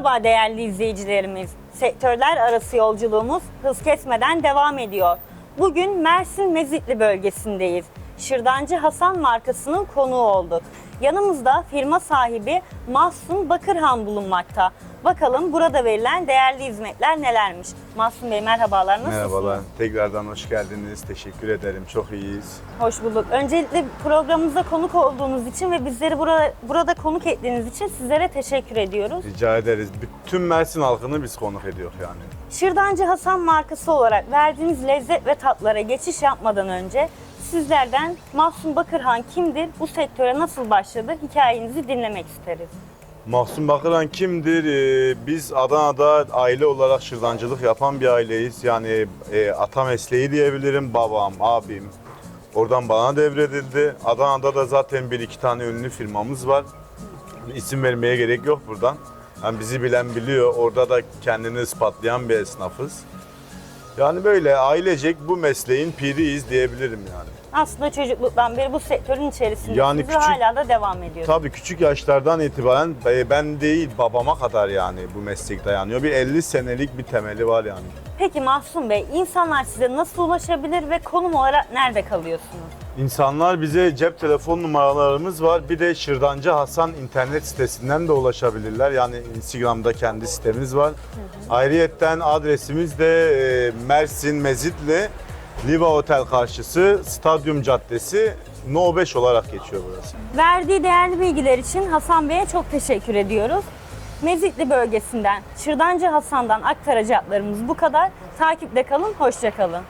Merhaba değerli izleyicilerimiz. Sektörler arası yolculuğumuz hız kesmeden devam ediyor. Bugün Mersin Mezitli bölgesindeyiz. Şırdancı Hasan markasının konuğu olduk. Yanımızda firma sahibi Mahsun Bakırhan bulunmakta. Bakalım burada verilen değerli hizmetler nelermiş? Mahsun Bey merhabalar, nasılsınız? Merhabalar. Tekrardan hoş geldiniz. Teşekkür ederim. Çok iyiyiz. Hoş bulduk. Öncelikle programımıza konuk olduğunuz için ve bizleri burada, burada konuk ettiğiniz için sizlere teşekkür ediyoruz. Rica ederiz. Bütün Mersin halkını biz konuk ediyor yani. Şırdancı Hasan markası olarak verdiğiniz lezzet ve tatlara geçiş yapmadan önce sizlerden Mahsun Bakırhan kimdir, bu sektöre nasıl başladı hikayenizi dinlemek isteriz. Mahsun Bakıran kimdir? Ee, biz Adana'da aile olarak şırdancılık yapan bir aileyiz. Yani e, ata mesleği diyebilirim. Babam, abim. Oradan bana devredildi. Adana'da da zaten bir iki tane ünlü firmamız var. İsim vermeye gerek yok buradan. Yani bizi bilen biliyor. Orada da kendini ispatlayan bir esnafız. Yani böyle ailecek bu mesleğin piriyiz diyebilirim yani. Aslında çocukluktan beri bu sektörün içerisindesiniz Yani küçük- hala da devam ediyorsunuz. Tabii küçük yaşlardan itibaren e, ben değil babama kadar yani bu meslek dayanıyor. Bir 50 senelik bir temeli var yani. Peki Mahsun Bey, insanlar size nasıl ulaşabilir ve konum olarak nerede kalıyorsunuz? İnsanlar bize cep telefon numaralarımız var. Bir de Şırdancı Hasan internet sitesinden de ulaşabilirler. Yani Instagram'da kendi sitemiz var. Ayrıyetten adresimiz de e, Mersin Mezitli Liva Otel karşısı Stadyum Caddesi No 5 olarak geçiyor burası. Verdiği değerli bilgiler için Hasan Bey'e çok teşekkür ediyoruz. Mezitli bölgesinden, Şırdancı Hasan'dan aktaracaklarımız bu kadar. Takipte kalın, hoşça kalın.